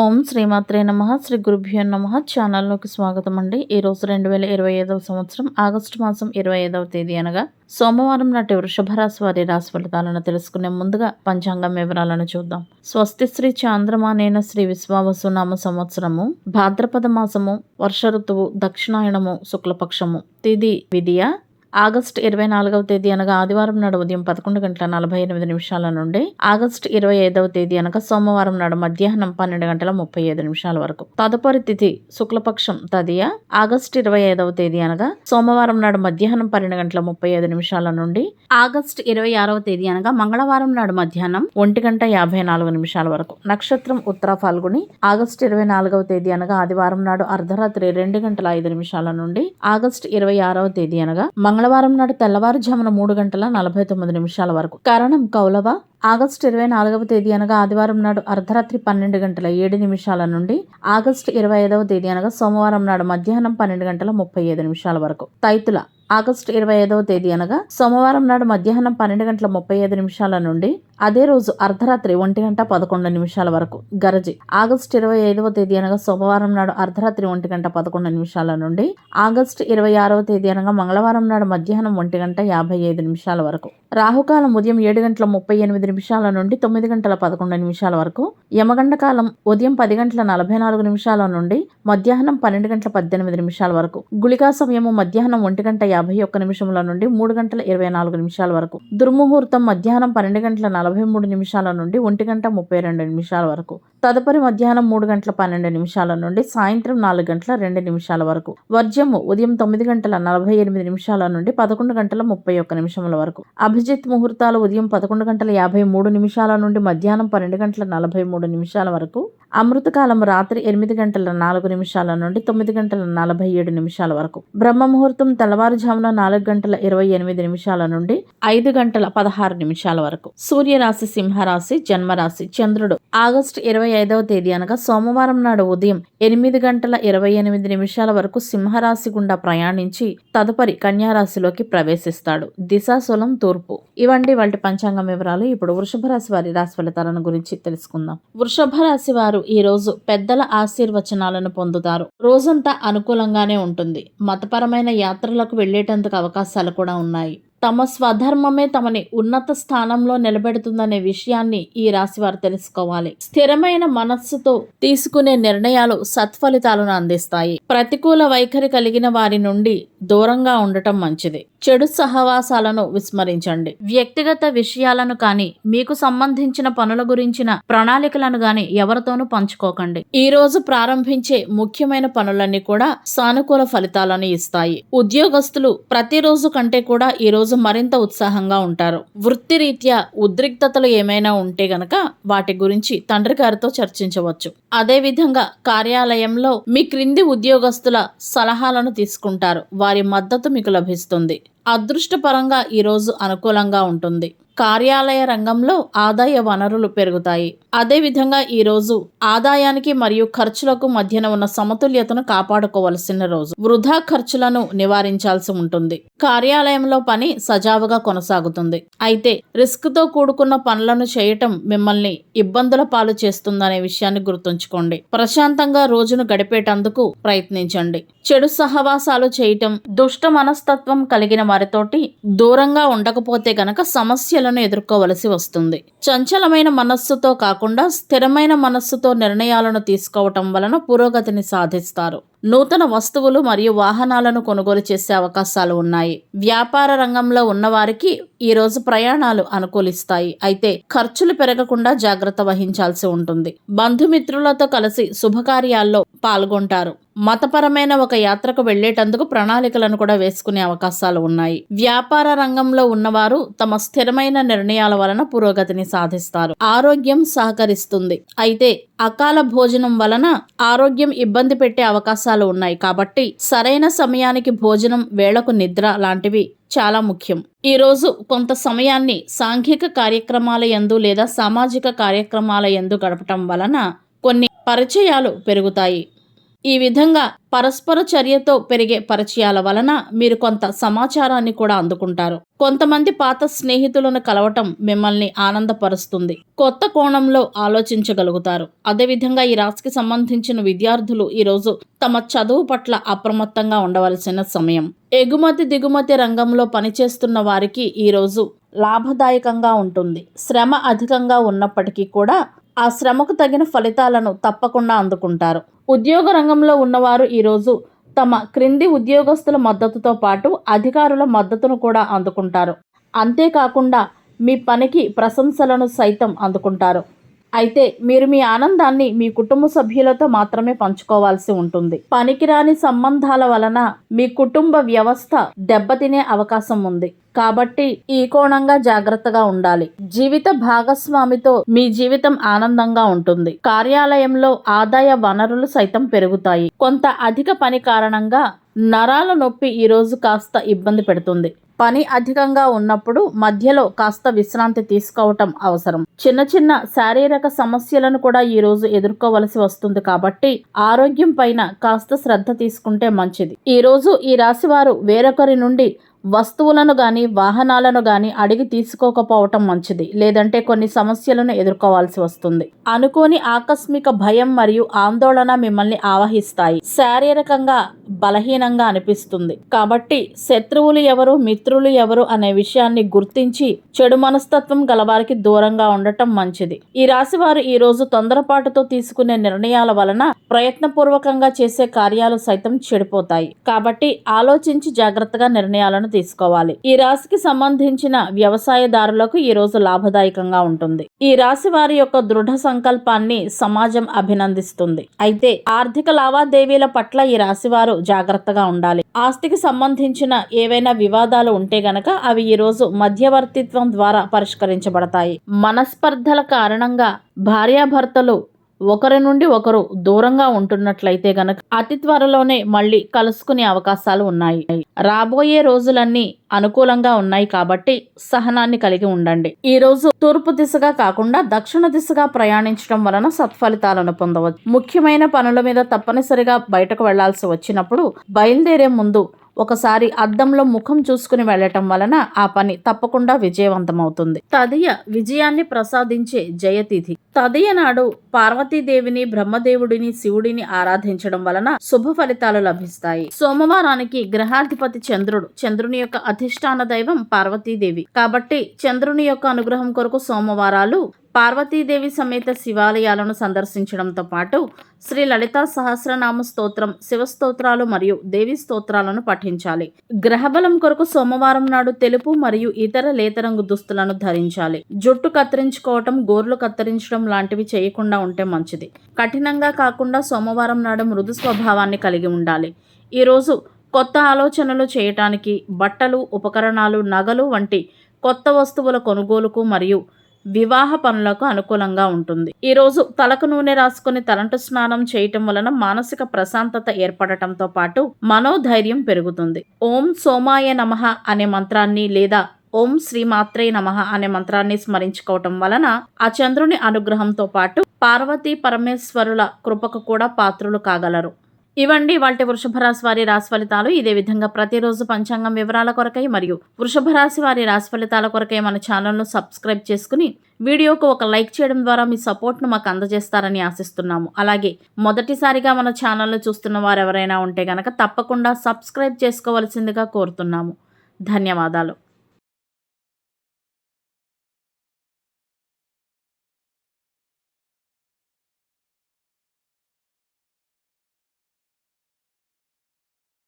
ఓం శ్రీమాత్రే నమ శ్రీ గురుభ్యో నమ. ఛానల్లోకి స్వాగతం అండి ఈరోజు రెండు వేల ఇరవై ఐదవ సంవత్సరం ఆగస్టు మాసం ఇరవై ఐదవ తేదీ అనగా సోమవారం నాటి వృషభరాశి వారి రాశి ఫలితాలను తెలుసుకునే ముందుగా పంచాంగం వివరాలను చూద్దాం. స్వస్తి శ్రీ చాంద్రమానేన శ్రీ విశ్వావసు నామ సంవత్సరము భాద్రపద మాసము వర్ష ఋతువు దక్షిణాయనము శుక్లపక్షము. తిది విధియ ఆగస్టు ఇరవై నాలుగవ తేదీ అనగా ఆదివారం నాడు ఉదయం పదకొండు గంటల నలభై ఎనిమిది నిమిషాల నుండి ఆగస్టు ఇరవై ఐదవ తేదీ అనగా సోమవారం నాడు మధ్యాహ్నం పన్నెండు గంటల ముప్పై ఐదు నిమిషాల వరకు. తదుపరి తిథి శుక్లపక్షం తదియ ఆగస్టు ఇరవై ఐదవ తేదీ అనగా సోమవారం నాడు మధ్యాహ్నం పన్నెండు గంటల ముప్పై ఐదు నిమిషాల నుండి ఆగస్టు ఇరవై ఆరవ తేదీ అనగా మంగళవారం నాడు మధ్యాహ్నం ఒంటి గంట యాభై నాలుగు నిమిషాల వరకు. నక్షత్రం ఉత్తర ఫాల్గుని ఆగస్టు ఇరవై నాలుగవ తేదీ అనగా ఆదివారం నాడు అర్ధరాత్రి రెండు గంటల ఐదు నిమిషాల నుండి ఆగస్టు ఇరవై ఆరవ తేదీ అనగా మంగళ మంగళవారం నాడు తెల్లవారుజామున మూడు గంటల నలభై తొమ్మిది నిమిషాల వరకు. కారణం కౌలవ. ఆగస్టు ఇరవై నాలుగవ తేదీ అనగా ఆదివారం నాడు అర్ధరాత్రి పన్నెండు గంటల ఏడు నిమిషాల నుండి ఆగస్టు ఇరవై ఐదవ తేదీ అనగా సోమవారం నాడు మధ్యాహ్నం పన్నెండు గంటల ముప్పై ఐదు నిమిషాల వరకు. తైతుల. ఆగస్టు ఇరవై ఐదవ తేదీ అనగా సోమవారం నాడు మధ్యాహ్నం పన్నెండు గంటల ముప్పై ఐదు నిమిషాల నుండి అదే రోజు అర్ధరాత్రి ఒంటి గంట పదకొండు నిమిషాల వరకు. గరజి. ఆగస్టు ఇరవై ఐదవ తేదీ అనగా సోమవారం నాడు అర్ధరాత్రి ఒంటి గంట పదకొండు నిమిషాల నుండి ఆగస్టు ఇరవై ఆరవ తేదీ అనగా మంగళవారం నాడు మధ్యాహ్నం ఒంటి గంట యాభై ఐదు నిమిషాల వరకు. రాహుకాలం ఉదయం ఏడు గంటల ముప్పై ఎనిమిది నిమిషాల నుండి తొమ్మిది గంటల పదకొండు నిమిషాల వరకు యమగండ కాలం ఉదయం పది గంటల నలభై నాలుగు నిమిషాల నుండి మధ్యాహ్నం పన్నెండు గంటల పద్దెనిమిది నిమిషాల వరకు గుళికా సమయము మధ్యాహ్నం ఒంటి గంట యాభై ఒక్క నిమిషముల నుండి మూడు గంటల ఇరవై నాలుగు నిమిషాల వరకు. దుర్ముహూర్తం మధ్యాహ్నం పన్నెండు గంటల నలభై మూడు నిమిషాల నుండి ఒంటి గంట ముప్పై రెండు నిమిషాల వరకు. తదుపరి మధ్యాహ్నం మూడు గంటల పన్నెండు నిమిషాల నుండి సాయంత్రం నాలుగు గంటల రెండు నిమిషాల వరకు. వర్జము ఉదయం తొమ్మిది గంటల నలభై ఎనిమిది నిమిషాల నుండి పదకొండు గంటల ముప్పై ఒక్క నిమిషముల వరకు. అభిజిత్ ముహూర్తాలు ఉదయం పదకొండు గంటల యాభై మూడు నిమిషాల నుండి మధ్యాహ్నం పన్నెండు గంటల నలభై మూడు నిమిషాల వరకు. అమృతకాలం రాత్రి ఎనిమిది గంటల నాలుగు నిమిషాల నుండి తొమ్మిది గంటల నలభై ఏడు నిమిషాల వరకు. బ్రహ్మ ముహూర్తం తెల్లవారుజామున నాలుగు గంటల ఇరవై ఎనిమిది నిమిషాల నుండి ఐదు గంటల పదహారు నిమిషాల వరకు. సూర్యరాశి సింహరాశి జన్మరాశి చంద్రుడు. ఆగస్టు ఇరవై ఐదవ తేదీ అనగా సోమవారం నాడు ఉదయం ఎనిమిది గంటల ఇరవై ఎనిమిది నిమిషాల వరకు సింహరాశి గుండా ప్రయాణించి తదుపరి కన్యారాశిలోకి ప్రవేశిస్తాడు. దిశాశూలం తూర్పు. ఇవండి వాటి పంచాంగం వివరాలు. ఇప్పుడు వృషభ రాశి వారి రాశి ఫలితాలను గురించి తెలుసుకుందాం. వృషభ రాశి వారు ఈ రోజు పెద్దల ఆశీర్వచనాలను పొందుతారు. రోజంతా అనుకూలంగానే ఉంటుంది. మతపరమైన యాత్రలకు వెళ్ళేటందుకు అవకాశాలు కూడా ఉన్నాయి. తమ స్వధర్మమే తమని ఉన్నత స్థానంలో నిలబెడుతుందనే విషయాన్ని ఈ రాశి వారు తెలుసుకోవాలి. స్థిరమైన మనస్సుతో తీసుకునే నిర్ణయాలు సత్ఫలితాలను అందిస్తాయి. ప్రతికూల వైఖరి కలిగిన వారి నుండి దూరంగా ఉండటం మంచిది. చెడు సహవాసాలను విస్మరించండి. వ్యక్తిగత విషయాలను కానీ మీకు సంబంధించిన పనుల గురించిన ప్రణాళికలను గాని ఎవరితోనూ పంచుకోకండి. ఈ రోజు ప్రారంభించే ముఖ్యమైన పనులన్నీ కూడా సానుకూల ఫలితాలను ఇస్తాయి. ఉద్యోగస్తులు ప్రతిరోజు కంటే కూడా ఈ రోజు మరింత ఉత్సాహంగా ఉంటారు. వృత్తిరీత్యా ఉద్రిక్తతలు ఏమైనా ఉంటే గనక వాటి గురించి తండ్రి గారితో చర్చించవచ్చు. అదేవిధంగా కార్యాలయంలో మీ క్రింది ఉద్యోగస్తుల సలహాలను తీసుకుంటారు. వారి మద్దతు మీకు లభిస్తుంది. అదృష్టపరంగా ఈరోజు అనుకూలంగా ఉంటుంది. కార్యాలయ రంగంలో ఆదాయ వనరులు పెరుగుతాయి. అదేవిధంగా ఈరోజు ఆదాయానికి మరియు ఖర్చులకు మధ్యన ఉన్న సమతుల్యతను కాపాడుకోవలసిన రోజు. వృధా ఖర్చులను నివారించాల్సి ఉంటుంది. కార్యాలయంలో పని సజావుగా కొనసాగుతుంది. అయితే రిస్క్తో కూడుకున్న పనులను చేయటం మిమ్మల్ని ఇబ్బందుల పాలు చేస్తుందనే విషయాన్ని గుర్తుంచుకోండి. ప్రశాంతంగా రోజును గడిపేటందుకు ప్రయత్నించండి. చెడు సహవాసాలు చేయటం దుష్ట మనస్తత్వం కలిగిన వారితోటి దూరంగా ఉండకపోతే గనక సమస్యలను ఎదుర్కోవలసి వస్తుంది. చంచలమైన మనస్సుతో కాకుండా స్థిరమైన మనస్సుతో నిర్ణయాలను తీసుకోవటం వలన పురోగతిని సాధిస్తారు. నూతన వస్తువులు మరియు వాహనాలను కొనుగోలు చేసే అవకాశాలు ఉన్నాయి. వ్యాపార రంగంలో ఉన్నవారికి ఈ రోజు ప్రయాణాలు అనుకూలిస్తాయి. అయితే ఖర్చులు పెరగకుండా జాగ్రత్త వహించాల్సి ఉంటుంది. బంధుమిత్రులతో కలిసి శుభకార్యాల్లో పాల్గొంటారు. మతపరమైన ఒక యాత్రకు వెళ్ళేటందుకు ప్రణాళికలను కూడా వేసుకునే అవకాశాలు ఉన్నాయి. వ్యాపార రంగంలో ఉన్నవారు తమ స్థిరమైన నిర్ణయాల వలన పురోగతిని సాధిస్తారు. ఆరోగ్యం సహకరిస్తుంది. అయితే అకాల భోజనం వలన ఆరోగ్యం ఇబ్బంది పెట్టే అవకాశాలు ఉన్నాయి కాబట్టి సరైన సమయానికి భోజనం వేళకు నిద్ర లాంటివి చాలా ముఖ్యం. ఈ రోజు కొంత సమయాన్ని సాంఘిక కార్యక్రమాల యందు లేదా సామాజిక కార్యక్రమాల యందు గడపటం వలన కొన్ని పరిచయాలు పెరుగుతాయి. ఈ విధంగా పరస్పర చర్యతో పెరిగే పరిచయాల వలన మీరు కొంత సమాచారాన్ని కూడా అందుకుంటారు. కొంతమంది పాత స్నేహితులను కలవటం మిమ్మల్ని ఆనందపరుస్తుంది. కొత్త కోణంలో ఆలోచించగలుగుతారు. అదేవిధంగా ఈ రాశికి సంబంధించిన విద్యార్థులు ఈరోజు తమ చదువు పట్ల అప్రమత్తంగా ఉండవలసిన సమయం. ఎగుమతి దిగుమతి రంగంలో పనిచేస్తున్న వారికి ఈరోజు లాభదాయకంగా ఉంటుంది. శ్రమ అధికంగా ఉన్నప్పటికీ కూడా ఆ శ్రమకు తగిన ఫలితాలను తప్పకుండా అందుకుంటారు. ఉద్యోగ రంగంలో ఉన్నవారు ఈరోజు తమ క్రింది ఉద్యోగస్తుల మద్దతుతో పాటు అధికారుల మద్దతును కూడా అందుకుంటారు. అంతేకాకుండా మీ పనికి ప్రశంసలను సైతం అందుకుంటారు. అయితే మీరు మీ ఆనందాన్ని మీ కుటుంబ సభ్యులతో మాత్రమే పంచుకోవాల్సి ఉంటుంది. పనికిరాని సంబంధాల వలన మీ కుటుంబ వ్యవస్థ దెబ్బతినే అవకాశం ఉంది. కాబట్టి ఈ కోణంగా జాగ్రత్తగా ఉండాలి. జీవిత భాగస్వామితో మీ జీవితం ఆనందంగా ఉంటుంది. కార్యాలయంలో ఆదాయ వనరులు సైతం పెరుగుతాయి. కొంత అధిక పని కారణంగా నరాల నొప్పి ఈరోజు కాస్త ఇబ్బంది పెడుతుంది. పని అధికంగా ఉన్నప్పుడు మధ్యలో కాస్త విశ్రాంతి తీసుకోవటం అవసరం. చిన్న చిన్న శారీరక సమస్యలను కూడా ఈ రోజు ఎదుర్కోవలసి వస్తుంది కాబట్టి ఆరోగ్యం పైన కాస్త శ్రద్ధ తీసుకుంటే మంచిది. ఈ రోజు ఈ రాశి వారు వేరొకరి నుండి వస్తువులను కానీ వాహనాలను కానీ అడిగి తీసుకోకపోవటం మంచిది. లేదంటే కొన్ని సమస్యలను ఎదుర్కోవాల్సి వస్తుంది. అనుకోని ఆకస్మిక భయం మరియు ఆందోళన మిమ్మల్ని ఆవహిస్తాయి. శారీరకంగా బలహీనంగా అనిపిస్తుంది. కాబట్టి శత్రువులు ఎవరు మిత్రులు ఎవరు అనే విషయాన్ని గుర్తించి చెడు మనస్తత్వం గలవారికి దూరంగా ఉండటం మంచిది. ఈ రాశి వారు ఈ రోజు తొందరపాటుతో తీసుకునే నిర్ణయాల వలన ప్రయత్నపూర్వకంగా చేసే కార్యాలు సైతం చెడిపోతాయి. కాబట్టి ఆలోచించి జాగ్రత్తగా నిర్ణయాలను తీసుకోవాలి. ఈ రాశికి సంబంధించిన వ్యవసాయదారులకు ఈ రోజు లాభదాయకంగా ఉంటుంది. ఈ రాశి వారి యొక్క దృఢ సంకల్పాన్ని సమాజం అభినందిస్తుంది. అయితే ఆర్థిక లావాదేవీల పట్ల ఈ రాశి వారు జాగ్రత్తగా ఉండాలి. ఆస్తికి సంబంధించిన ఏవైనా వివాదాలు ఉంటే గనక అవి ఈ రోజు మధ్యవర్తిత్వం ద్వారా పరిష్కరించబడతాయి. మనస్పర్ధల కారణంగా భార్యాభర్తలు ఒకరి నుండి ఒకరు దూరంగా ఉంటున్నట్లయితే గనక అతి త్వరలోనే మళ్ళీ కలుసుకునే అవకాశాలు ఉన్నాయి. రాబోయే రోజులన్నీ అనుకూలంగా ఉన్నాయి కాబట్టి సహనాన్ని కలిగి ఉండండి. ఈ రోజు తూర్పు దిశగా కాకుండా దక్షిణ దిశగా ప్రయాణించడం వలన సత్ఫలితాలను పొందవచ్చు. ముఖ్యమైన పనుల మీద తప్పనిసరిగా బయటకు వెళ్ళాల్సి వచ్చినప్పుడు బయలుదేరే ముందు ఒకసారి అద్దంలో ముఖం చూసుకుని వెళ్ళటం వలన ఆ పని తప్పకుండా విజయవంతమవుతుంది. తదియ విజయాన్ని ప్రసాదించే జయతిథి. తదియ నాడు పార్వతీదేవిని బ్రహ్మదేవుడిని శివుడిని ఆరాధించడం వలన శుభ ఫలితాలు లభిస్తాయి. సోమవారానికి గ్రహాధిపతి చంద్రుడు. చంద్రుని యొక్క అధిష్టాన దైవం పార్వతీదేవి. కాబట్టి చంద్రుని యొక్క అనుగ్రహం కొరకు సోమవారాలు పార్వతీదేవి సమేత శివాలయాలను సందర్శించడంతో పాటు శ్రీ లలితా సహస్రనామ స్తోత్రం శివస్తోత్రాలు మరియు దేవి స్తోత్రాలను పఠించాలి. గ్రహబలం కొరకు సోమవారం నాడు తెలుపు మరియు ఇతర లేతరంగు దుస్తులను ధరించాలి. జుట్టు కత్తిరించుకోవటం గోర్లు కత్తిరించడం లాంటివి చేయకుండా ఉంటే మంచిది. కఠినంగా కాకుండా సోమవారం నాడు మృదు స్వభావాన్ని కలిగి ఉండాలి. ఈరోజు కొత్త ఆలోచనలు చేయటానికి బట్టలు ఉపకరణాలు నగలు వంటి కొత్త వస్తువుల కొనుగోలుకు మరియు వివాహ పనులకు అనుకూలంగా ఉంటుంది. ఈరోజు తలకు నూనె రాసుకుని తలంటు స్నానం చేయటం వలన మానసిక ప్రశాంతత ఏర్పడటంతో పాటు మనోధైర్యం పెరుగుతుంది. ఓం సోమాయ నమః అనే మంత్రాన్ని లేదా ఓం శ్రీమాత్రే నమ నమః అనే మంత్రాన్ని స్మరించుకోవటం వలన ఆ చంద్రుని అనుగ్రహంతో పాటు పార్వతీ పరమేశ్వరుల కృపకు కూడా పాత్రులు కాగలరు. ఇవండి వాటి వృషభ రాశి వారి రాశి ఫలితాలు ఇదే విధంగా ప్రతిరోజు పంచాంగం వివరాల కొరకై మరియు వృషభ రాశి వారి రాశి ఫలితాల కొరకై మన ఛానల్ను సబ్స్క్రైబ్ చేసుకుని వీడియోకు ఒక లైక్ చేయడం ద్వారా మీ సపోర్ట్ను మాకు అందజేస్తారని ఆశిస్తున్నాము. అలాగే మొదటిసారిగా మన ఛానల్ను చూస్తున్న వారు ఎవరైనా ఉంటే గనక తప్పకుండా సబ్స్క్రైబ్ చేసుకోవలసిందిగా కోరుతున్నాము. ధన్యవాదాలు.